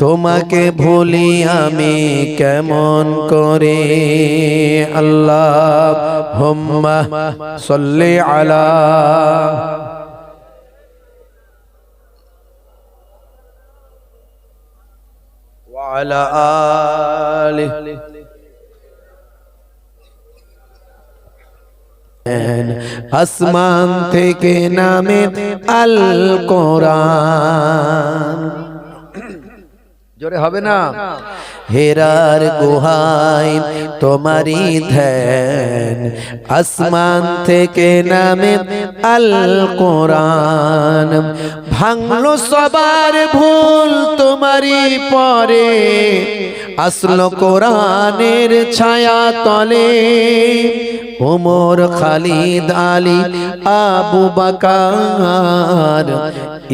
তোমাকে ভুলি আমি কেমন করে আল্লাহ হোম্মা সল্লে আলা وعلى آله আসমান থেকে নামে আল কোরআন জোরে হবে না হেরার গুহাই তোমারি ধ্যান। আসমান থেকে নামে আল কোরআন ভাঙলো সবার ভুল তোমারি পরে। আসলো কোরআনের ছায়া তলে। ওমর খালিদ আলী, আবু বাকার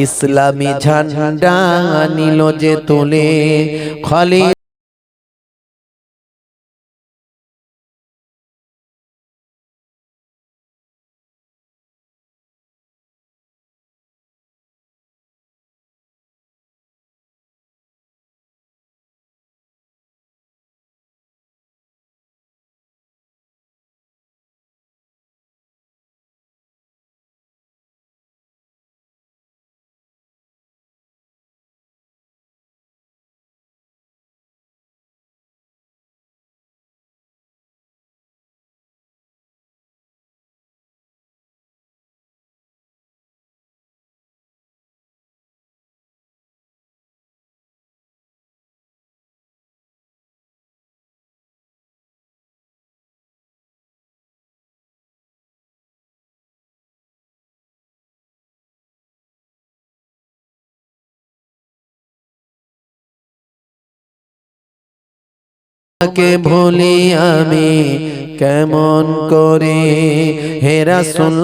ইসলামী ঝান্ডা নিল যে তোলে। খালিদ তোমাকে ভুলি আমি কেমন করে? হেরা শুন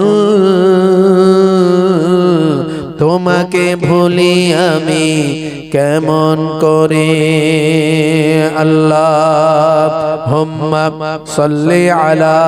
তোমাকে ভুলি আমি কেমন করে? আল্লাহ হোম্মা সল্লে আলা